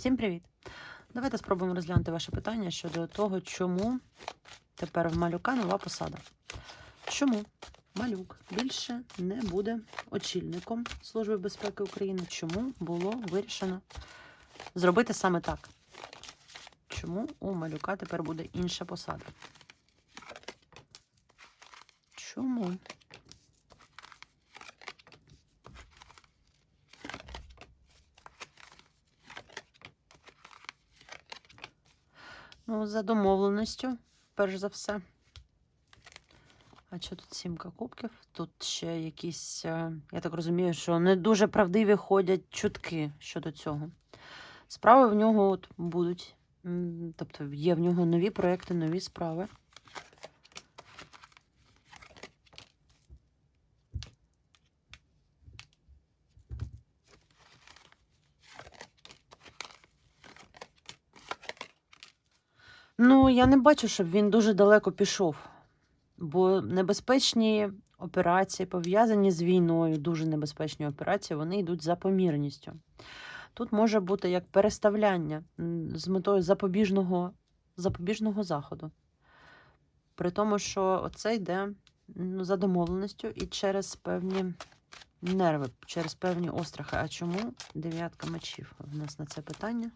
Всім привіт! Давайте спробуємо розглянути ваше питання щодо того, чому тепер в малюка нова посада. Чому малюк більше не буде очільником Служби безпеки України? Чому було вирішено зробити саме так? Чому у малюка тепер буде інша посада? Чому? Ну, за домовленістю, перш за все. А що тут сімка кубків? Тут ще якісь, е, я так розумію, що не дуже правдиві ходять чутки щодо цього. Справи в нього от будуть. Тобто є в нього нові проекти, нові справи. Ну, я не бачу, щоб він дуже далеко пішов. Бо небезпечні операції, пов'язані з війною, дуже небезпечні операції, вони йдуть за помірністю. Тут може бути як переставляння з метою запобіжного, запобіжного заходу. При тому, що оце йде ну, за домовленістю і через певні нерви, через певні острахи. А чому дев'ятка мечів? У нас на це питання.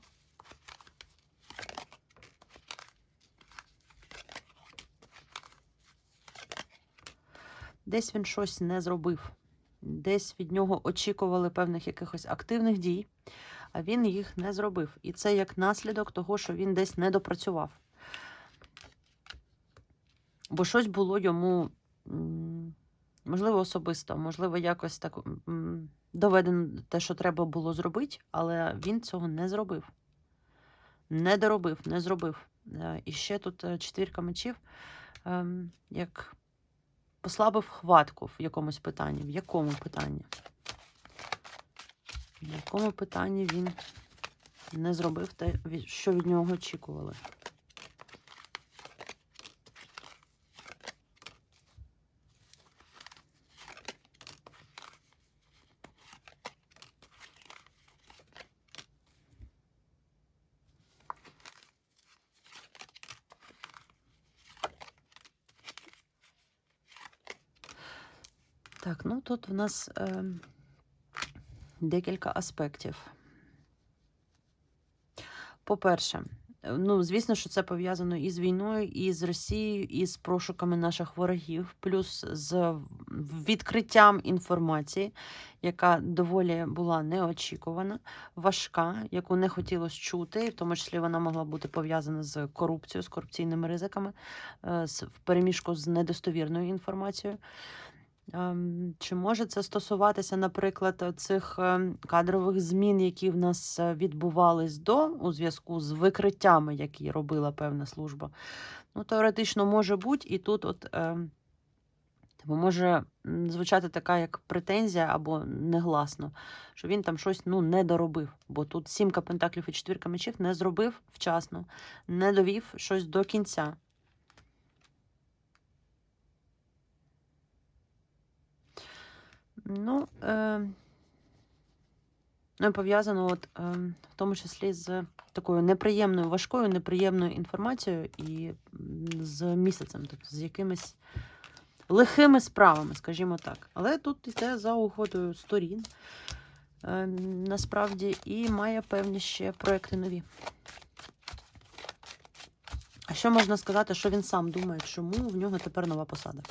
Десь він щось не зробив. Десь від нього очікували певних якихось активних дій, а він їх не зробив. І це як наслідок того, що він десь не допрацював. Бо щось було йому, можливо, особисто, можливо, якось так доведено те, що треба було зробити, але він цього не зробив. Не доробив, не зробив. Е, І ще тут е, четвірка мечів, ем, як послабив хватку в якомусь питанні. В якому питанні? В якому питанні він не зробив те, що від нього очікували? Так, ну тут в нас е, декілька аспектів. По-перше, ну, звісно, що це пов'язано і з війною, і з Росією, і з пошуками наших ворогів, плюс з відкриттям інформації, яка доволі була неочікувана, важка, яку не хотілося чути, і в тому числі вона могла бути пов'язана з корупцією, з корупційними ризиками, е, в переміжку з недостовірною інформацією. Ем, Чи може це стосуватися, наприклад, цих ем, кадрових змін, які в нас е, відбувались до у зв'язку з викриттями, які робила певна служба? Ну, теоретично може бути, і тут от ем, типу, може звучати така як претензія або негласно, що він там щось ну, не доробив. Бо тут сімка пентаклів і четвірка мечів не зробив вчасно, не довів щось до кінця. Ну, е, пов'язано от, е, в тому числі з такою неприємною, важкою, неприємною інформацією і з місяцем, тобто з якимись лихими справами, скажімо так. Але тут йде за угодою сторін, е, насправді, і має певні ще проекти нові. А що можна сказати, що він сам думає, чому в нього тепер нова посада?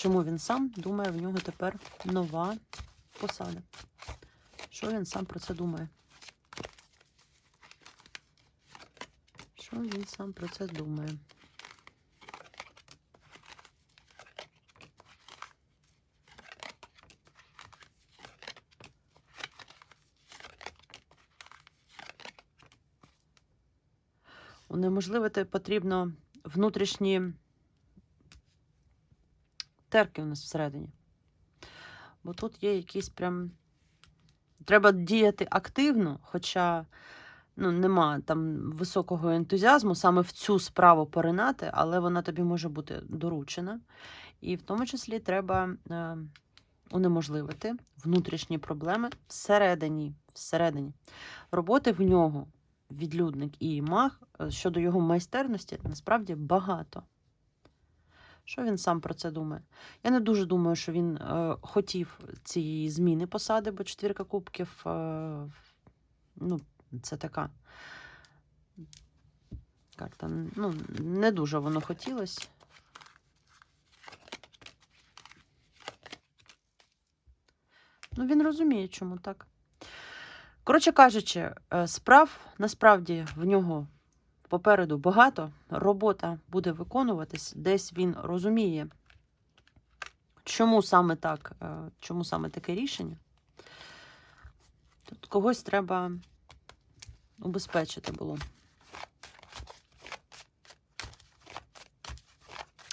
Чому він сам думає, в нього тепер нова посада? Що він сам про це думає? Що він сам про це думає? Унеможливити потрібно внутрішні терки у нас всередині. Бо тут є якісь прям. Треба діяти активно, хоча ну, нема там високого ентузіазму саме в цю справу поринати, але вона тобі може бути доручена. І в тому числі треба е, унеможливити внутрішні проблеми всередині, всередині. Роботи в нього, відлюдник і маг, е, щодо його майстерності, насправді багато. Що він сам про це думає? Я не дуже думаю, що він е, хотів цієї зміни посади, бо четвірка кубків е, ну, це така. Карта, ну, не дуже воно хотілося. Ну, він розуміє, чому так. Коротше кажучи, е, справ насправді в нього попереду багато. Робота буде виконуватись, десь він розуміє, чому саме так, е, чому саме таке рішення. Тут когось треба убезпечити було.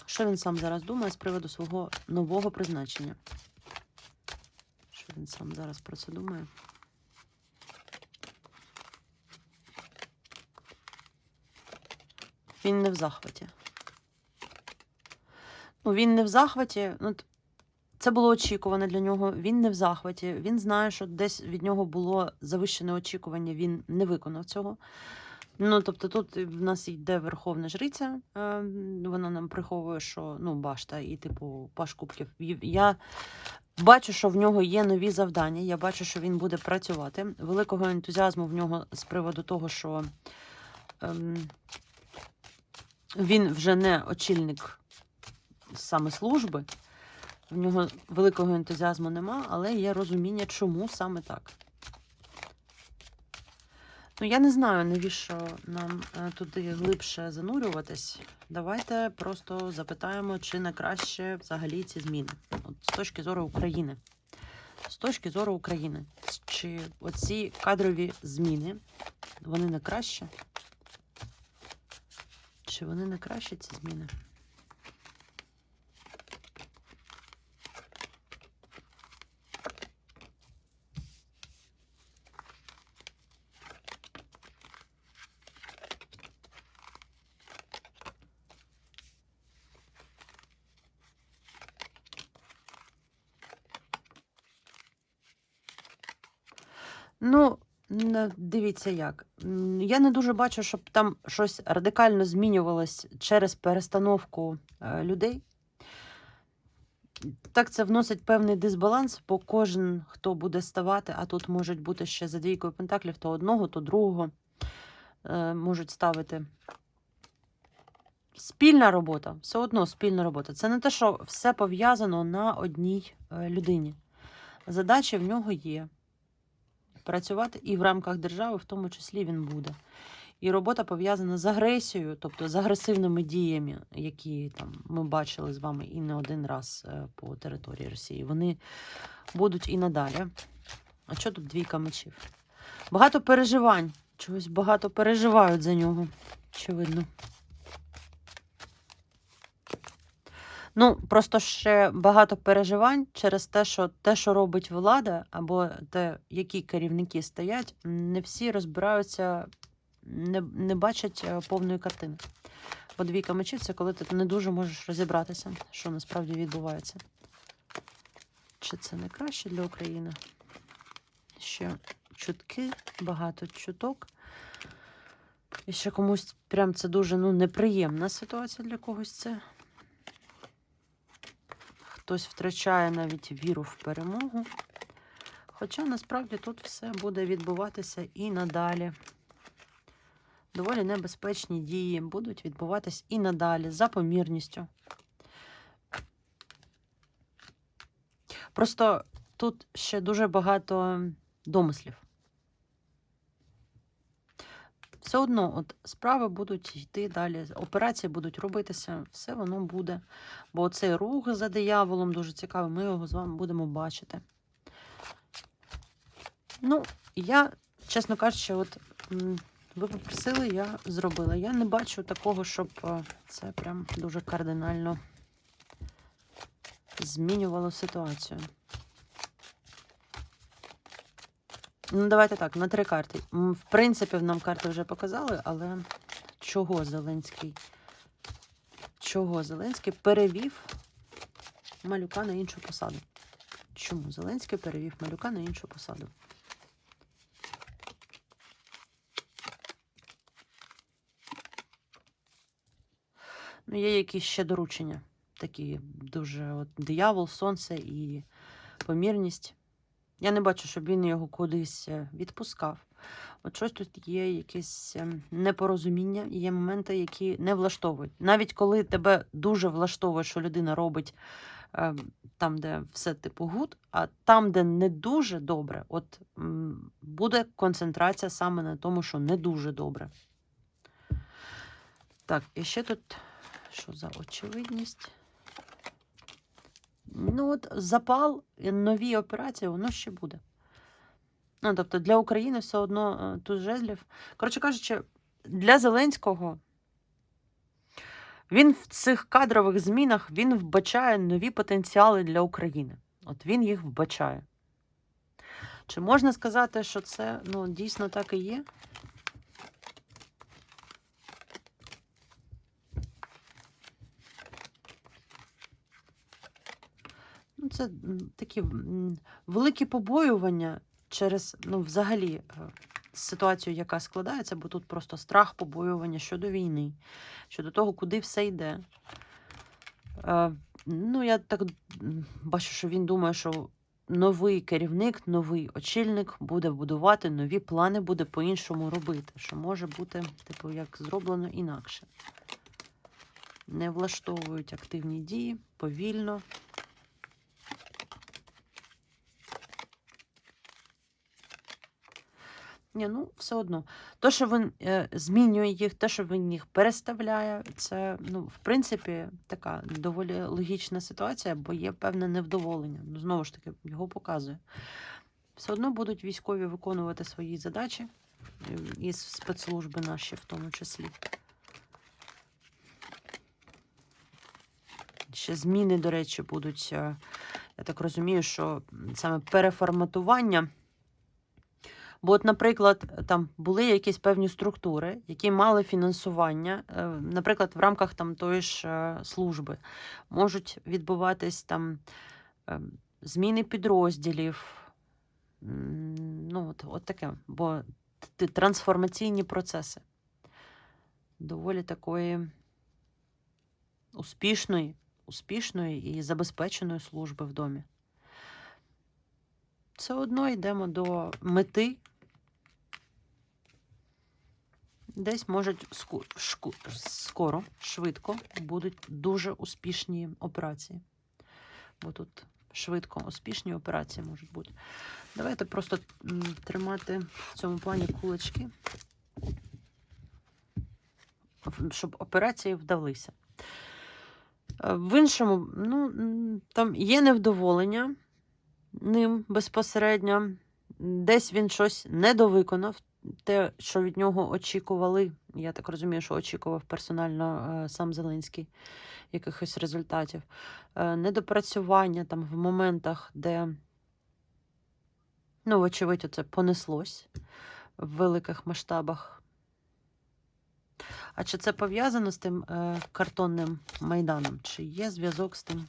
Що він сам зараз думає з приводу свого нового призначення? Що він сам зараз про це думає? Він не в захваті. Ну, він не в захваті. Ну, це було очікувано для нього. Він не в захваті. Він знає, що десь від нього було завищене очікування. Він не виконав цього. Ну, тобто, тут в нас йде верховна жриця, е, вона нам приховує, що ну, башта і, типу, паш кубків. Я бачу, що в нього є нові завдання. Я бачу, що він буде працювати. Великого ентузіазму в нього з приводу того, що ем, він вже не очільник саме служби. В нього великого ентузіазму нема, але є розуміння, чому саме так. Ну, я не знаю, навіщо нам е, туди глибше занурюватись. Давайте просто запитаємо, чи на краще взагалі ці зміни. От з точки зору України. З точки зору України. Чи оці кадрові зміни, вони на краще? Чи вони на краще ці зміни? Ну, дивіться як. Я не дуже бачу, щоб там щось радикально змінювалось через перестановку е, людей. Так, це вносить певний дисбаланс, бо кожен, хто буде ставати, а тут можуть бути ще за двійкою пентаклів, то одного, то другого е, можуть ставити. Спільна робота, все одно спільна робота. Це не те, що все пов'язано на одній е, людині. Задачі в нього є працювати і в рамках держави, в тому числі він буде. І робота пов'язана з агресією, тобто з агресивними діями, які там ми бачили з вами і не один раз е, по території Росії. Вони будуть і надалі. А що тут двійка мечів? Багато переживань. Чогось багато переживають за нього, очевидно. Ну, просто ще багато переживань через те, що те, що робить влада, або те, які керівники стоять, не всі розбираються, не, не бачать е, повної картини. Бо двійка мечів це коли ти не дуже можеш розібратися, що насправді відбувається. Чи це не краще для України? Ще чутки, багато чуток. І ще комусь прям це дуже ну, неприємна ситуація для когось це. Хтось втрачає навіть віру в перемогу. Хоча насправді тут все буде відбуватися і надалі. Доволі небезпечні дії будуть відбуватись і надалі за помірністю. Просто тут ще дуже багато домислів. Все одно, от справи будуть йти далі, операції будуть робитися, все воно буде. Бо цей рух за дияволом дуже цікавий, ми його з вами будемо бачити. Ну, я, чесно кажучи, от ви попросили, я зробила. Я не бачу такого, щоб е, це прям дуже кардинально змінювало ситуацію. Ну, давайте так, на три карти. В принципі, нам карти вже показали, але чого Зеленський? Чого Зеленський перевів малюка на іншу посаду? Чому Зеленський перевів малюка на іншу посаду? Ну, є якісь ще доручення. Такі дуже от диявол, сонце і помірність. Я не бачу, щоб він його кудись е, відпускав. От щось тут є якесь ем, непорозуміння, є моменти, які не влаштовують. Навіть коли тебе дуже влаштовує, що людина робить ем, там, де все типу гуд, а там, де не дуже добре, от буде концентрація саме на тому, що не дуже добре. Так, і ще тут що за очевидність? Ну, от запал, нові операції, воно ще буде. Ну, тобто для України все одно е, тут жезлів. Коротше кажучи, для Зеленського він в цих кадрових змінах він вбачає нові потенціали для України. От він їх вбачає. Чи можна сказати, що це ну, дійсно так і є? Це такі великі побоювання через ну, взагалі е, ситуацію, яка складається, бо тут просто страх, побоювання щодо війни, щодо того, куди все йде. Е, Ну, я так бачу, що він думає, що новий керівник, новий очільник буде будувати нові плани, буде по-іншому робити, що може бути, типу, як зроблено інакше. Не влаштовують активні дії повільно. Ні, ну все одно. То, що він е, змінює їх, те, що він їх переставляє, це, ну, в принципі, така доволі логічна ситуація, бо є певне невдоволення. Ну, знову ж таки, його показує. Все одно будуть військові виконувати свої задачі, і спецслужби наші в тому числі. Ще зміни, до речі, будуть. е, Я так розумію, що саме переформатування. Бо, от, наприклад, там були якісь певні структури, які мали фінансування, е, наприклад, в рамках там тої ж е, служби можуть відбуватись там е, зміни підрозділів. Ну, от, от таке, бо трансформаційні процеси доволі такої успішної, успішної і забезпеченої служби в домі. Все одно йдемо до мети. Десь можуть скоро, швидко будуть дуже успішні операції. Бо тут швидко успішні операції можуть бути. Давайте просто тримати в цьому плані кулачки, щоб операції вдалися. Е, В іншому, ну, там є невдоволення ним безпосередньо. Десь він щось недовиконав, те, що від нього очікували. Я так розумію, що очікував персонально е, сам Зеленський якихось результатів. Е, недопрацювання там в моментах, де, ну, вочевидь, це понеслось в великих масштабах. А чи це пов'язано з тим е, картонним майданом? Чи є зв'язок з тим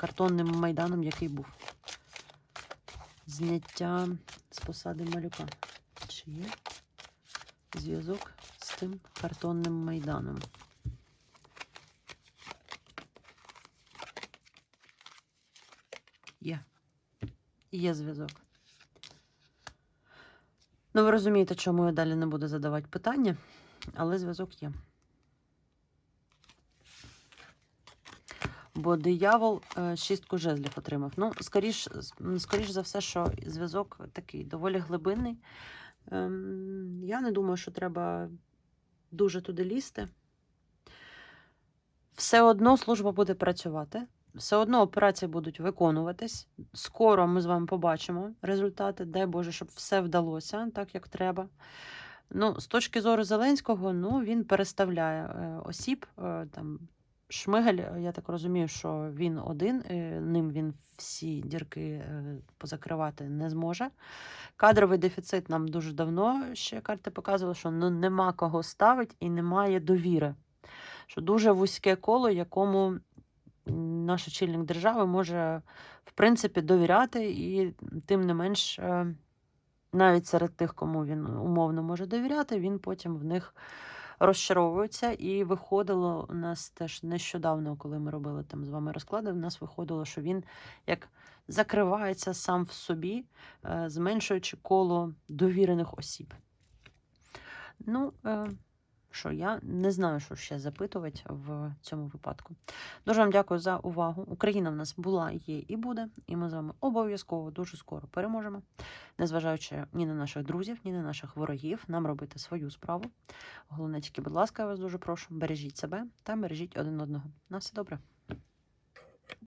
картонним майданом, який був? Зняття з посади малюка. Чи є зв'язок з тим картонним майданом? Є. Є зв'язок. Ну, ви розумієте, чому я далі не буду задавати питання, але зв'язок є. Бо диявол е, шістку жезлів отримав. Ну, скоріш, скоріш за все, що зв'язок такий доволі глибинний. Ем, я не думаю, що треба дуже туди лізти. Все одно служба буде працювати, все одно операції будуть виконуватись. Скоро ми з вами побачимо результати. Дай Боже, щоб все вдалося так, як треба. Ну, з точки зору Зеленського, ну, він переставляє е, осіб. Е, там, Шмигаль, е, я так розумію, що він один, е, ним він всі дірки е, позакривати не зможе. Кадровий дефіцит нам дуже давно ще карти показували, що ну, нема кого ставить і немає довіри. Що дуже вузьке коло, якому наш очільник держави може, в принципі, довіряти, і тим не менш, навіть серед тих, кому він умовно може довіряти, він потім в них розчаровуються. І виходило у нас теж нещодавно, коли ми робили там з вами розклади, в нас виходило, що він як закривається сам в собі, е, зменшуючи коло довірених осіб. Ну, е, що я не знаю, що ще запитувати в цьому випадку. Дуже вам дякую за увагу. Україна в нас була, є і буде, і ми з вами обов'язково дуже скоро переможемо, незважаючи ні на наших друзів, ні на наших ворогів, нам робити свою справу. Головне, тільки, будь ласка, я вас дуже прошу, бережіть себе та бережіть один одного. На все добре.